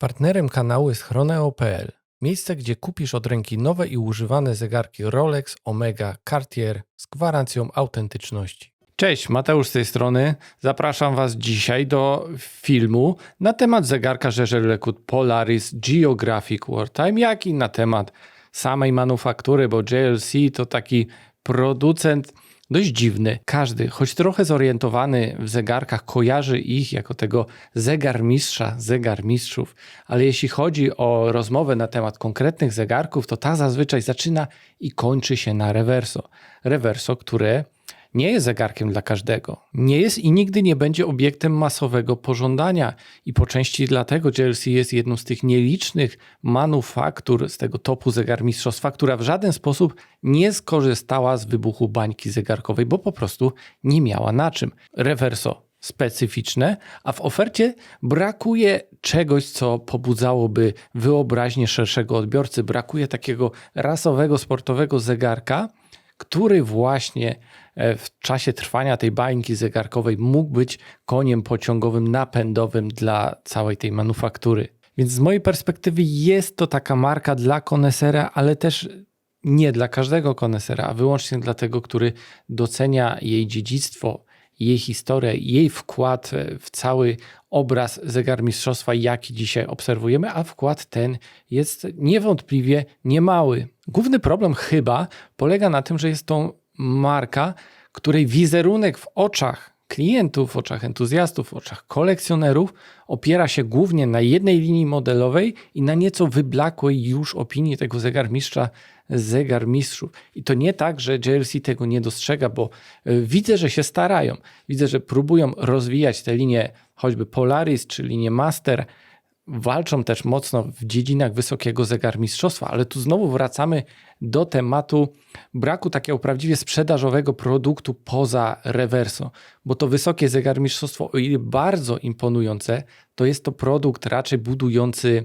Partnerem kanału jest Chroneo.pl, miejsce, gdzie kupisz od ręki nowe i używane zegarki Rolex, Omega, Cartier z gwarancją autentyczności. Cześć, Mateusz z tej strony. Zapraszam Was dzisiaj do filmu na temat zegarka Jaeger-LeCoultre Polaris Geographic Wartime, jak i na temat samej manufaktury, bo JLC to taki producent dość dziwny. Każdy, choć trochę zorientowany w zegarkach, kojarzy ich jako tego zegarmistrza, zegarmistrzów, ale jeśli chodzi o rozmowę na temat konkretnych zegarków, to ta zazwyczaj zaczyna i kończy się na reverso. Reverso, które nie jest zegarkiem dla każdego. Nie jest i nigdy nie będzie obiektem masowego pożądania. I po części dlatego JLC jest jedną z tych nielicznych manufaktur z tego topu zegarmistrzostwa, która w żaden sposób nie skorzystała z wybuchu bańki zegarkowej, bo po prostu nie miała na czym. Reverso specyficzne, a w ofercie brakuje czegoś, co pobudzałoby wyobraźnię szerszego odbiorcy. Brakuje takiego rasowego, sportowego zegarka, który właśnie e, w czasie trwania tej bańki zegarkowej mógł być koniem pociągowym, napędowym dla całej tej manufaktury. Więc z mojej perspektywy jest to taka marka dla konesera, ale też nie dla każdego konesera, a wyłącznie dla tego, który docenia jej dziedzictwo, jej historię, jej wkład w cały obraz zegarmistrzostwa, jaki dzisiaj obserwujemy, a wkład ten jest niewątpliwie niemały. Główny problem chyba polega na tym, że jest to marka, której wizerunek w oczach klientów, w oczach entuzjastów, w oczach kolekcjonerów opiera się głównie na jednej linii modelowej i na nieco wyblakłej już opinii tego zegarmistrza zegarmistrzów. I to nie tak, że JLC tego nie dostrzega, bo y, widzę, że się starają. Widzę, że próbują rozwijać te linie choćby Polaris czy linię Master. Walczą też mocno w dziedzinach wysokiego zegarmistrzostwa, ale tu znowu wracamy do tematu braku takiego prawdziwie sprzedażowego produktu poza reverso, bo to wysokie zegarmistrzostwo, o ile bardzo imponujące, to jest to produkt raczej budujący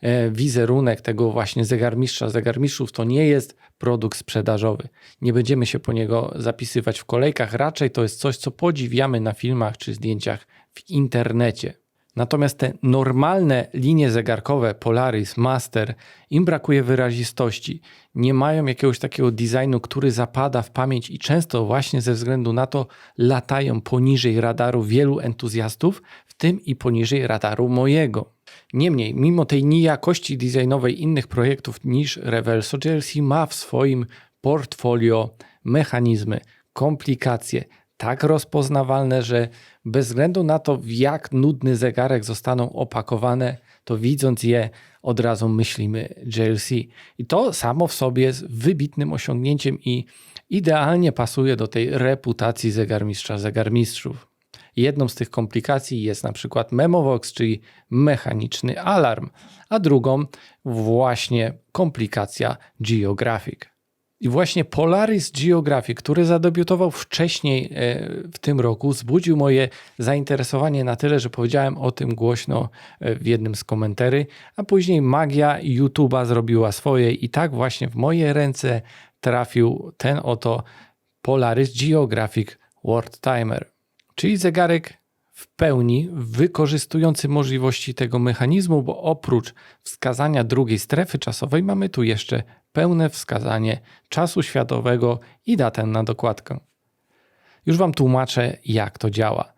E, wizerunek tego właśnie zegarmistrza, zegarmistrzów to nie jest produkt sprzedażowy. Nie będziemy się po niego zapisywać w kolejkach, raczej to jest coś, co podziwiamy na filmach czy zdjęciach w internecie. Natomiast te normalne linie zegarkowe Polaris, Master, im brakuje wyrazistości. Nie mają jakiegoś takiego designu, który zapada w pamięć i często właśnie ze względu na to latają poniżej radaru wielu entuzjastów, w tym i poniżej radaru mojego. Niemniej, mimo tej niejakości designowej innych projektów niż Reverso, JLC ma w swoim portfolio mechanizmy, komplikacje, tak rozpoznawalne, że bez względu na to, w jak nudny zegarek zostaną opakowane, to widząc je od razu myślimy JLC. I to samo w sobie jest wybitnym osiągnięciem i idealnie pasuje do tej reputacji zegarmistrza zegarmistrzów. Jedną z tych komplikacji jest na przykład Memovox, czyli mechaniczny alarm, a drugą właśnie komplikacja Geographic. I właśnie Polaris Geographic, który zadebiutował wcześniej e, w tym roku, wzbudził moje zainteresowanie na tyle, że powiedziałem o tym głośno e, w jednym z komentarzy, a później magia YouTube'a zrobiła swoje i tak właśnie w moje ręce trafił ten oto Polaris Geographic World Timer. Czyli zegarek w pełni wykorzystujący możliwości tego mechanizmu, bo oprócz wskazania drugiej strefy czasowej mamy tu jeszcze pełne wskazanie czasu światowego i datę na dokładkę. Już Wam tłumaczę, jak to działa.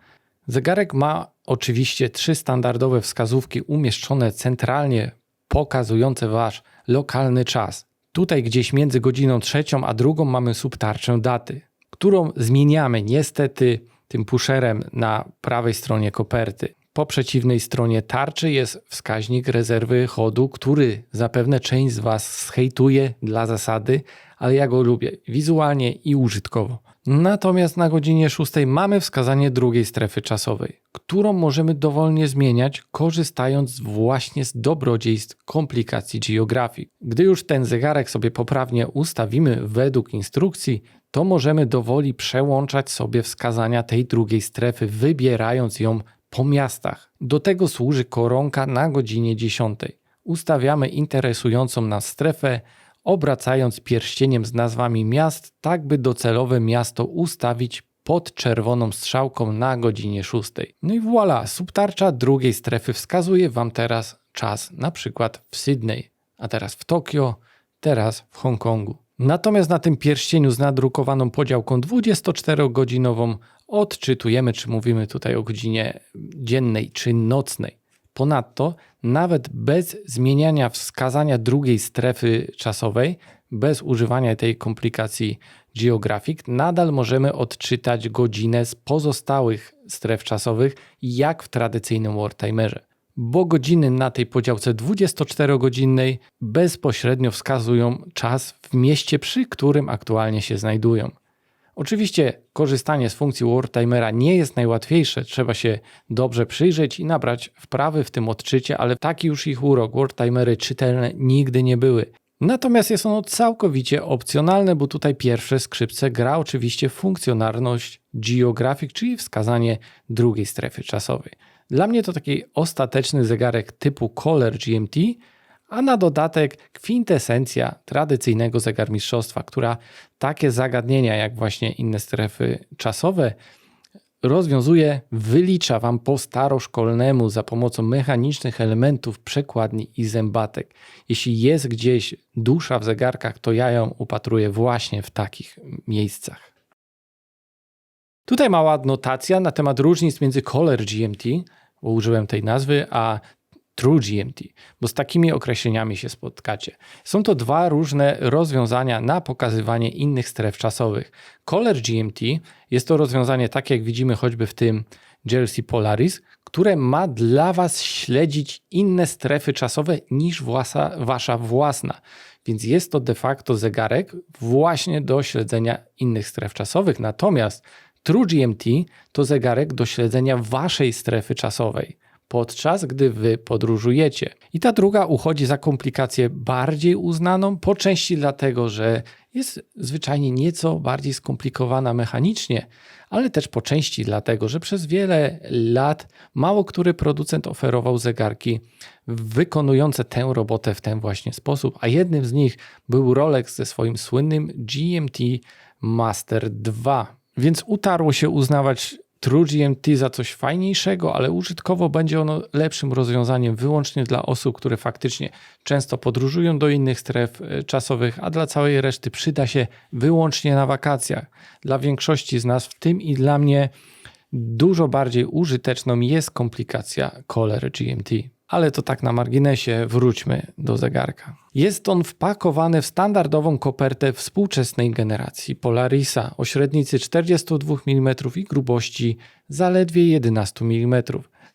Zegarek ma oczywiście trzy standardowe wskazówki umieszczone centralnie, pokazujące Wasz lokalny czas. Tutaj gdzieś między godziną trzecią a drugą mamy subtarczę daty, którą zmieniamy niestety tym pusherem na prawej stronie koperty. Po przeciwnej stronie tarczy jest wskaźnik rezerwy chodu, który zapewne część z Was schejtuje dla zasady, ale ja go lubię wizualnie i użytkowo. Natomiast na godzinie 6 mamy wskazanie drugiej strefy czasowej, którą możemy dowolnie zmieniać, korzystając właśnie z dobrodziejstw komplikacji geografii. Gdy już ten zegarek sobie poprawnie ustawimy według instrukcji, to możemy dowoli przełączać sobie wskazania tej drugiej strefy, wybierając ją po miastach. Do tego służy koronka na godzinie 10. Ustawiamy interesującą nas strefę, obracając pierścieniem z nazwami miast, tak by docelowe miasto ustawić pod czerwoną strzałką na godzinie 6. No i voilà, subtarcza drugiej strefy wskazuje Wam teraz czas na przykład w Sydney, a teraz w Tokio, teraz w Hongkongu. Natomiast na tym pierścieniu z nadrukowaną podziałką 24-godzinową odczytujemy, czy mówimy tutaj o godzinie dziennej czy nocnej. Ponadto, nawet bez zmieniania wskazania drugiej strefy czasowej, bez używania tej komplikacji Geographic, nadal możemy odczytać godzinę z pozostałych stref czasowych, jak w tradycyjnym Wartimerze. Bo godziny na tej podziałce 24-godzinnej bezpośrednio wskazują czas w mieście, przy którym aktualnie się znajdują. Oczywiście korzystanie z funkcji Wartimera nie jest najłatwiejsze, trzeba się dobrze przyjrzeć i nabrać wprawy w tym odczycie, ale taki już ich urok, Wartimery czytelne nigdy nie były. Natomiast jest ono całkowicie opcjonalne, bo tutaj pierwsze skrzypce gra oczywiście funkcjonalność Geographic, czyli wskazanie drugiej strefy czasowej. Dla mnie to taki ostateczny zegarek typu Color GMT, a na dodatek kwintesencja tradycyjnego zegarmistrzostwa, która takie zagadnienia jak właśnie inne strefy czasowe rozwiązuje, wylicza Wam po staroszkolnemu za pomocą mechanicznych elementów przekładni i zębatek. Jeśli jest gdzieś dusza w zegarkach, to ja ją upatruję właśnie w takich miejscach. Tutaj mała adnotacja na temat różnic między Color GMT, bo użyłem tej nazwy, a True GMT, bo z takimi określeniami się spotkacie. Są to dwa różne rozwiązania na pokazywanie innych stref czasowych. Color GMT jest to rozwiązanie takie, jak widzimy choćby w tym Jersey Polaris, które ma dla Was śledzić inne strefy czasowe niż Wasza własna. Więc jest to de facto zegarek właśnie do śledzenia innych stref czasowych. Natomiast True GMT to zegarek do śledzenia Waszej strefy czasowej podczas gdy wy podróżujecie. I ta druga uchodzi za komplikację bardziej uznaną, po części dlatego, że jest zwyczajnie nieco bardziej skomplikowana mechanicznie, ale też po części dlatego, że przez wiele lat mało który producent oferował zegarki wykonujące tę robotę w ten właśnie sposób, a jednym z nich był Rolex ze swoim słynnym GMT Master 2. Więc utarło się uznawać True GMT za coś fajniejszego, ale użytkowo będzie ono lepszym rozwiązaniem wyłącznie dla osób, które faktycznie często podróżują do innych stref e, czasowych, a dla całej reszty przyda się wyłącznie na wakacjach. Dla większości z nas, w tym i dla mnie, dużo bardziej użyteczną jest komplikacja Color GMT. Ale to tak na marginesie, wróćmy do zegarka. Jest on wpakowany w standardową kopertę współczesnej generacji Polarisa o średnicy 42 mm i grubości zaledwie 11 mm.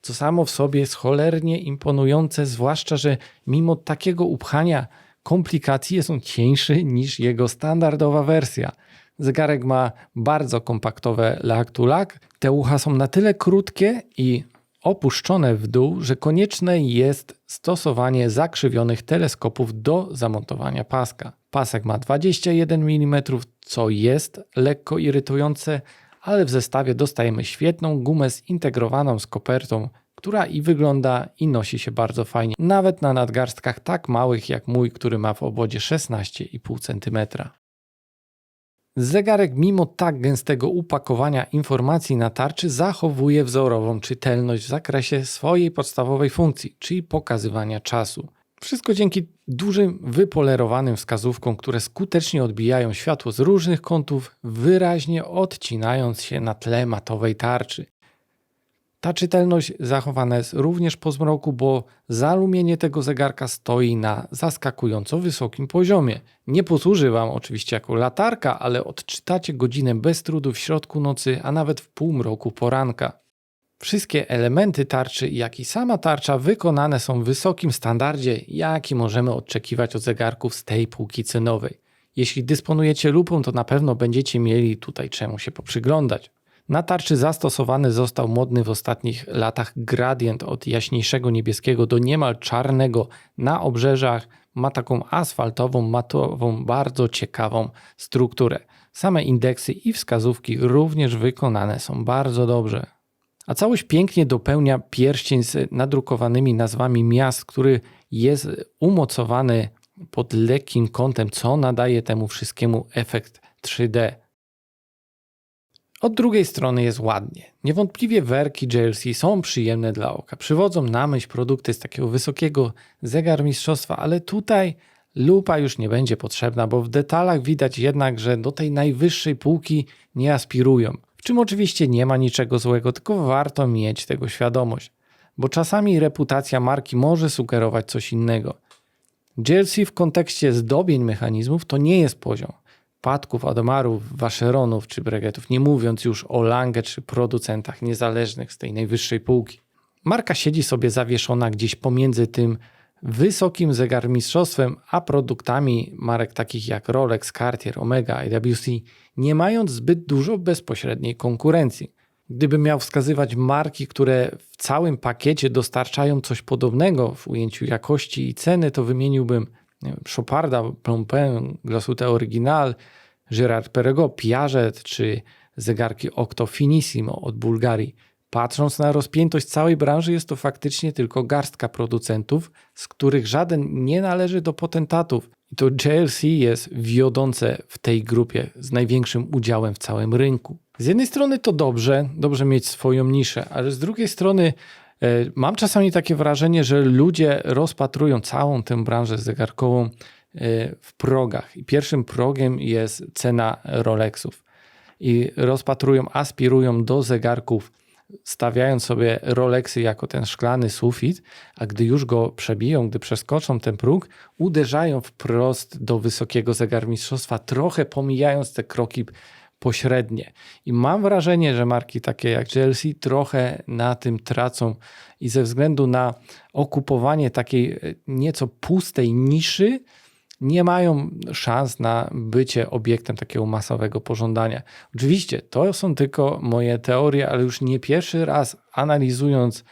Co samo w sobie jest cholernie imponujące, zwłaszcza, że mimo takiego upchania komplikacji jest on cieńszy niż jego standardowa wersja. Zegarek ma bardzo kompaktowe lak-to-lak. Te ucha są na tyle krótkie i opuszczone w dół, że konieczne jest stosowanie zakrzywionych teleskopów do zamontowania paska. Pasek ma 21 mm, co jest lekko irytujące, ale w zestawie dostajemy świetną gumę zintegrowaną z kopertą, która i wygląda i nosi się bardzo fajnie, nawet na nadgarstkach tak małych jak mój, który ma w obwodzie 16,5 cm. Zegarek, mimo tak gęstego upakowania informacji na tarczy, zachowuje wzorową czytelność w zakresie swojej podstawowej funkcji, czyli pokazywania czasu. Wszystko dzięki dużym, wypolerowanym wskazówkom, które skutecznie odbijają światło z różnych kątów, wyraźnie odcinając się na tle matowej tarczy. Ta czytelność zachowana jest również po zmroku, bo zalumienie tego zegarka stoi na zaskakująco wysokim poziomie. Nie posłuży Wam oczywiście jako latarka, ale odczytacie godzinę bez trudu w środku nocy, a nawet w półmroku poranka. Wszystkie elementy tarczy, jak i sama tarcza wykonane są w wysokim standardzie, jaki możemy oczekiwać od zegarków z tej półki cenowej. Jeśli dysponujecie lupą, to na pewno będziecie mieli tutaj czemu się poprzyglądać. Na tarczy zastosowany został modny w ostatnich latach gradient od jaśniejszego niebieskiego do niemal czarnego na obrzeżach. Ma taką asfaltową, matową, bardzo ciekawą strukturę. Same indeksy i wskazówki również wykonane są bardzo dobrze. A całość pięknie dopełnia pierścień z nadrukowanymi nazwami miast, który jest umocowany pod lekkim kątem, co nadaje temu wszystkiemu efekt 3D. Od drugiej strony jest ładnie. Niewątpliwie werki JLC są przyjemne dla oka. Przywodzą na myśl produkty z takiego wysokiego zegarmistrzostwa, ale tutaj lupa już nie będzie potrzebna, bo w detalach widać jednak, że do tej najwyższej półki nie aspirują. W czym oczywiście nie ma niczego złego, tylko warto mieć tego świadomość, bo czasami reputacja marki może sugerować coś innego. JLC w kontekście zdobień mechanizmów to nie jest poziom padków, Adomarów, Wacheronów czy Bregetów, nie mówiąc już o Lange czy producentach niezależnych z tej najwyższej półki. Marka siedzi sobie zawieszona gdzieś pomiędzy tym wysokim zegarmistrzostwem, a produktami marek takich jak Rolex, Cartier, Omega, IWC, nie mając zbyt dużo bezpośredniej konkurencji. Gdybym miał wskazywać marki, które w całym pakiecie dostarczają coś podobnego w ujęciu jakości i ceny, to wymieniłbym Choparda, Blancpain, Glasuta Original, Gerard Perregaux, Piaget czy zegarki Octo Finissimo od Bułgarii. Patrząc na rozpiętość całej branży, jest to faktycznie tylko garstka producentów, z których żaden nie należy do potentatów. I to JLC jest wiodące w tej grupie z największym udziałem w całym rynku. Z jednej strony to dobrze, dobrze mieć swoją niszę, ale z drugiej strony mam czasami takie wrażenie, że ludzie rozpatrują całą tę branżę zegarkową e, w progach. I pierwszym progiem jest cena Rolexów. I rozpatrują, aspirują do zegarków stawiając sobie Rolexy jako ten szklany sufit, a gdy już go przebiją, gdy przeskoczą ten próg, uderzają wprost do wysokiego zegarmistrzostwa, trochę pomijając te kroki pośrednie. I mam wrażenie, że marki takie jak GLC trochę na tym tracą i ze względu na okupowanie takiej e, nieco pustej niszy, nie mają szans na bycie obiektem takiego masowego pożądania. Oczywiście to są tylko moje teorie, ale już nie pierwszy raz analizując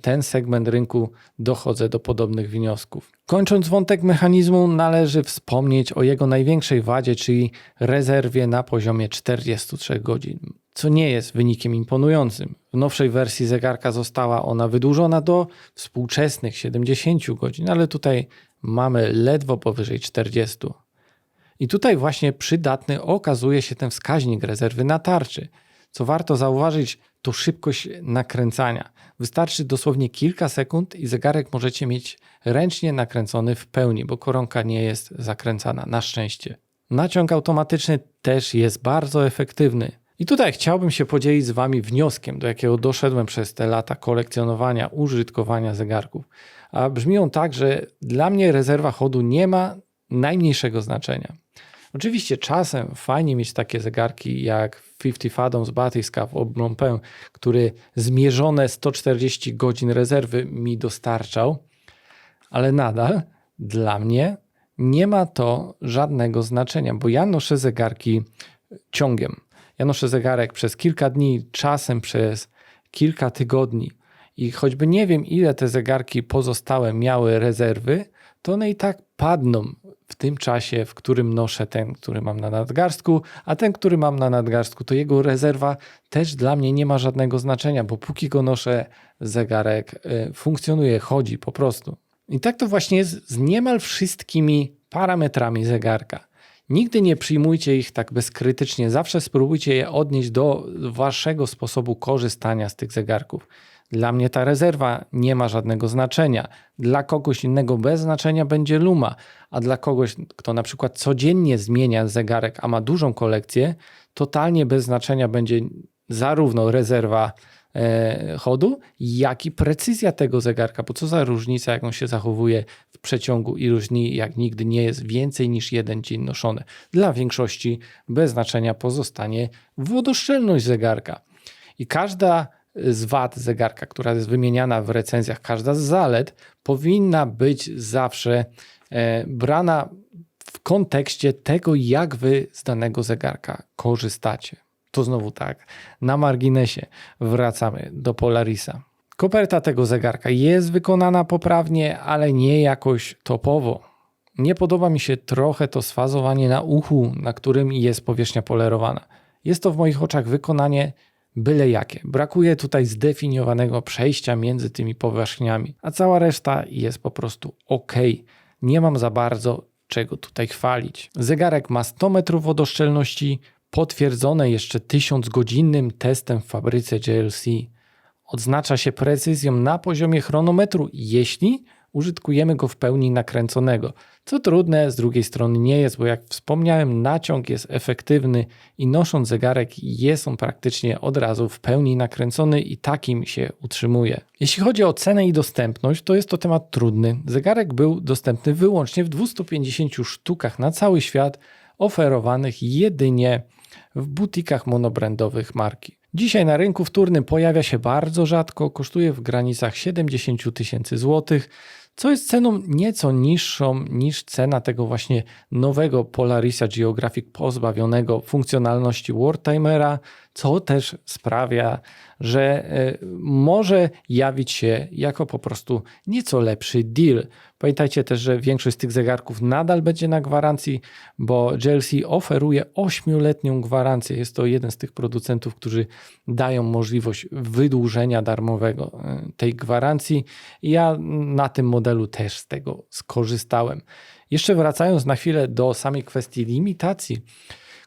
ten segment rynku dochodzę do podobnych wniosków. Kończąc wątek mechanizmu, należy wspomnieć o jego największej wadzie, czyli rezerwie na poziomie 43 godzin, co nie jest wynikiem imponującym. W nowszej wersji zegarka została ona wydłużona do współczesnych 70 godzin, ale tutaj mamy ledwo powyżej 40. I tutaj właśnie przydatny okazuje się ten wskaźnik rezerwy na tarczy. Co warto zauważyć, to szybkość nakręcania. Wystarczy dosłownie kilka sekund i zegarek możecie mieć ręcznie nakręcony w pełni, bo koronka nie jest zakręcana, na szczęście. Naciąg automatyczny też jest bardzo efektywny. I tutaj chciałbym się podzielić z Wami wnioskiem, do jakiego doszedłem przez te lata kolekcjonowania, użytkowania zegarków. A brzmi on tak, że dla mnie rezerwa chodu nie ma najmniejszego znaczenia. Oczywiście czasem fajnie mieć takie zegarki jak 50 Fathoms od Blancpain, który zmierzone 140 godzin rezerwy mi dostarczał, ale nadal dla mnie nie ma to żadnego znaczenia, bo ja noszę zegarki ciągiem. Ja noszę zegarek przez kilka dni, czasem przez kilka tygodni. I choćby nie wiem, ile te zegarki pozostałe miały rezerwy, to one i tak padną w tym czasie, w którym noszę ten, który mam na nadgarstku, a ten, który mam na nadgarstku, to jego rezerwa też dla mnie nie ma żadnego znaczenia, bo póki go noszę, zegarek y, funkcjonuje, chodzi po prostu. I tak to właśnie jest z niemal wszystkimi parametrami zegarka. Nigdy nie przyjmujcie ich tak bezkrytycznie, zawsze spróbujcie je odnieść do waszego sposobu korzystania z tych zegarków. Dla mnie ta rezerwa nie ma żadnego znaczenia. Dla kogoś innego bez znaczenia będzie luma, a dla kogoś, kto na przykład codziennie zmienia zegarek, a ma dużą kolekcję, totalnie bez znaczenia będzie zarówno rezerwa e, chodu, jak i precyzja tego zegarka. Bo co za różnica, jak on się zachowuje w przeciągu iluś dni, jak nigdy nie jest więcej niż jeden dzień noszony. Dla większości bez znaczenia pozostanie wodoszczelność zegarka. I każda z wad zegarka, która jest wymieniana w recenzjach, każda z zalet powinna być zawsze e, brana w kontekście tego, jak wy z danego zegarka korzystacie. To znowu tak, na marginesie wracamy do Polarisa. Koperta tego zegarka jest wykonana poprawnie, ale nie jakoś topowo. Nie podoba mi się trochę to sfazowanie na uchu, na którym jest powierzchnia polerowana. Jest to w moich oczach wykonanie byle jakie. Brakuje tutaj zdefiniowanego przejścia między tymi powierzchniami, a cała reszta jest po prostu ok. Nie mam za bardzo czego tutaj chwalić. Zegarek ma 100 metrów wodoszczelności, potwierdzone jeszcze tysiącgodzinnym testem w fabryce JLC. Odznacza się precyzją na poziomie chronometru, jeśli użytkujemy go w pełni nakręconego. Co trudne, z drugiej strony nie jest, bo jak wspomniałem, naciąg jest efektywny i nosząc zegarek jest on praktycznie od razu w pełni nakręcony i takim się utrzymuje. Jeśli chodzi o cenę i dostępność, to jest to temat trudny. Zegarek był dostępny wyłącznie w 250 sztukach na cały świat, oferowanych jedynie w butikach monobrandowych marki. Dzisiaj na rynku wtórnym pojawia się bardzo rzadko, kosztuje w granicach 70 tysięcy złotych, co jest ceną nieco niższą niż cena tego właśnie nowego Polarisa Geographic pozbawionego funkcjonalności Wartimera, co też sprawia, że e, może jawić się jako po prostu nieco lepszy deal. Pamiętajcie też, że większość z tych zegarków nadal będzie na gwarancji, bo JLC oferuje 8-letnią gwarancję. Jest to jeden z tych producentów, którzy dają możliwość wydłużenia darmowego e, tej gwarancji. Ja na tym modelu też z tego skorzystałem. Jeszcze wracając na chwilę do samej kwestii limitacji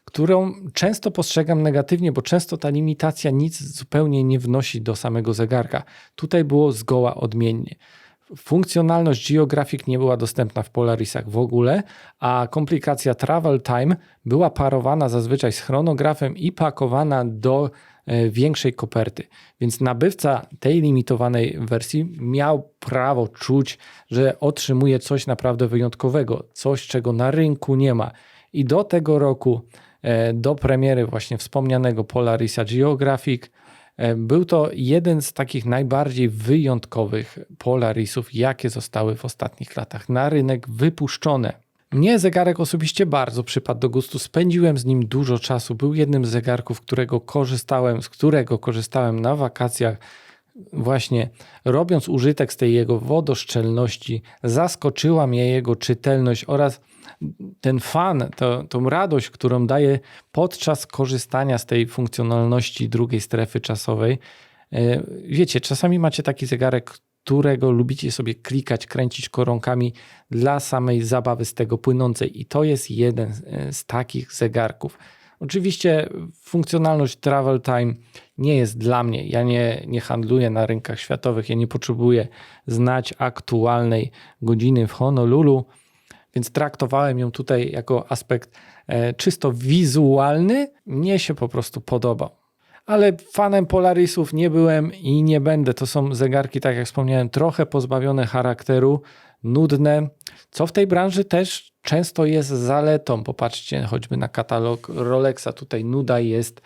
którą często postrzegam negatywnie, bo często ta limitacja nic zupełnie nie wnosi do samego zegarka. Tutaj było zgoła odmiennie. Funkcjonalność Geographic nie była dostępna w Polarisach w ogóle, a komplikacja Travel Time była parowana zazwyczaj z chronografem i pakowana do e, większej koperty. Więc nabywca tej limitowanej wersji miał prawo czuć, że otrzymuje coś naprawdę wyjątkowego, coś czego na rynku nie ma. I do tego roku E, do premiery właśnie wspomnianego Polarisa Geographic. E, był to jeden z takich najbardziej wyjątkowych Polarisów, jakie zostały w ostatnich latach na rynek wypuszczone. Mnie zegarek osobiście bardzo przypadł do gustu. Spędziłem z nim dużo czasu. Był jednym z zegarków, którego korzystałem, z którego korzystałem na wakacjach. Właśnie robiąc użytek z tej jego wodoszczelności, zaskoczyła mnie jego czytelność oraz ten fan, to, tą radość, którą daje podczas korzystania z tej funkcjonalności drugiej strefy czasowej. E, wiecie, czasami macie taki zegarek, którego lubicie sobie klikać, kręcić koronkami dla samej zabawy z tego płynącej, i to jest jeden z takich zegarków. Oczywiście funkcjonalność Travel Time nie jest dla mnie. Ja nie, nie handluję na rynkach światowych, ja nie potrzebuję znać aktualnej godziny w Honolulu więc traktowałem ją tutaj jako aspekt e, czysto wizualny. Mnie się po prostu podobał. Ale fanem Polarisów nie byłem i nie będę. To są zegarki, tak jak wspomniałem, trochę pozbawione charakteru, nudne, co w tej branży też często jest zaletą. Popatrzcie choćby na katalog Rolexa. Tutaj nuda jest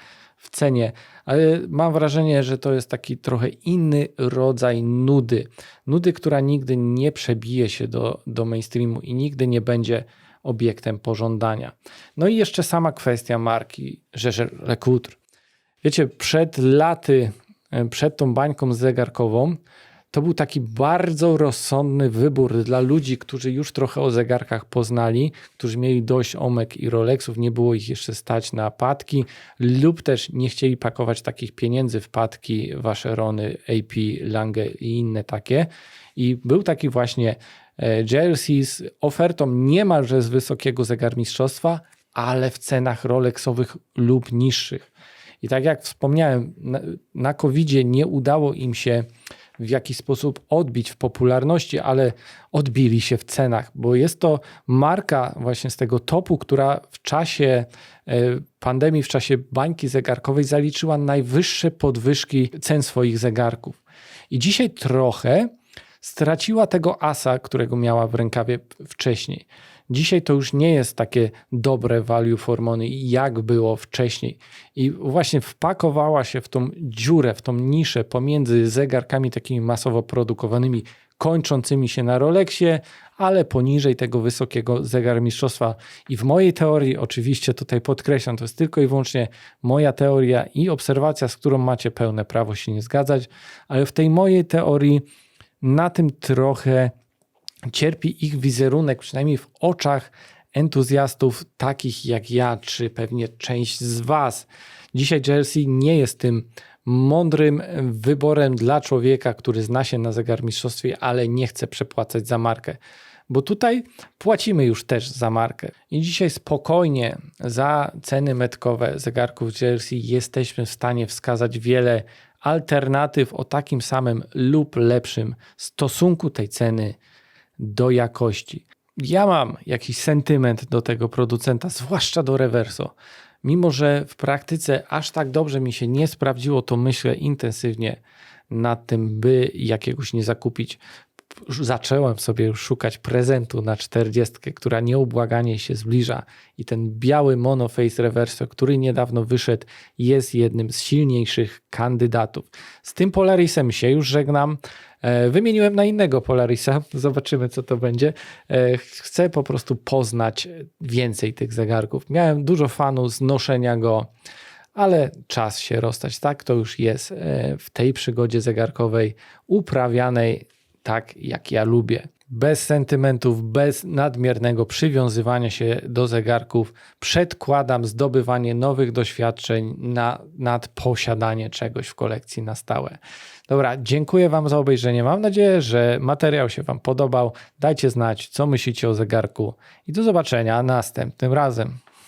w cenie, ale mam wrażenie, że to jest taki trochę inny rodzaj nudy. Nudy, która nigdy nie przebije się do, do mainstreamu i nigdy nie będzie obiektem pożądania. No i jeszcze sama kwestia marki Rzeże Lecoutre. Wiecie, przed laty, przed tą bańką zegarkową, to był taki bardzo rozsądny wybór dla ludzi, którzy już trochę o zegarkach poznali, którzy mieli dość Omek i Rolexów, nie było ich jeszcze stać na padki, lub też nie chcieli pakować takich pieniędzy w padki, Washerony, AP, Lange i inne takie. I był taki właśnie e, JLC z ofertą niemalże z wysokiego zegarmistrzostwa, ale w cenach Rolexowych lub niższych. I tak jak wspomniałem, na, na nie udało im się w jakiś sposób odbić w popularności, ale odbili się w cenach, bo jest to marka właśnie z tego topu, która w czasie e, pandemii, w czasie bańki zegarkowej zaliczyła najwyższe podwyżki cen swoich zegarków. I dzisiaj trochę straciła tego asa, którego miała w rękawie wcześniej. Dzisiaj to już nie jest takie dobre value for money, jak było wcześniej. I właśnie wpakowała się w tą dziurę, w tą niszę pomiędzy zegarkami takimi masowo produkowanymi, kończącymi się na Rolexie, ale poniżej tego wysokiego zegarmistrzostwa. I w mojej teorii, oczywiście tutaj podkreślam, to jest tylko i wyłącznie moja teoria i obserwacja, z którą macie pełne prawo się nie zgadzać, ale w tej mojej teorii na tym trochę cierpi ich wizerunek, przynajmniej w oczach entuzjastów takich jak ja, czy pewnie część z Was. Dzisiaj Jersey nie jest tym mądrym wyborem dla człowieka, który zna się na zegarmistrzostwie, ale nie chce przepłacać za markę. Bo tutaj płacimy już też za markę. I dzisiaj spokojnie za ceny metkowe zegarków Jersey jesteśmy w stanie wskazać wiele alternatyw o takim samym lub lepszym stosunku tej ceny do jakości. Ja mam jakiś sentyment do tego producenta, zwłaszcza do Reverso. Mimo, że w praktyce aż tak dobrze mi się nie sprawdziło, to myślę intensywnie nad tym, by jakiegoś nie zakupić. Zacząłem sobie szukać prezentu na 40, która nieubłaganie się zbliża i ten biały monoface reverso, który niedawno wyszedł, jest jednym z silniejszych kandydatów. Z tym Polarisem się już żegnam. E, Wymieniłem na innego Polarisa, zobaczymy co to będzie. E, Chcę po prostu poznać więcej tych zegarków. Miałem dużo fanów z noszenia go, ale czas się rozstać. Tak to już jest e, w tej przygodzie zegarkowej uprawianej tak, jak ja lubię. Bez sentymentów, bez nadmiernego przywiązywania się do zegarków, przedkładam zdobywanie nowych doświadczeń na, nad posiadanie czegoś w kolekcji na stałe. Dobra, dziękuję Wam za obejrzenie. Mam nadzieję, że materiał się Wam podobał. Dajcie znać, co myślicie o zegarku i do zobaczenia następnym razem.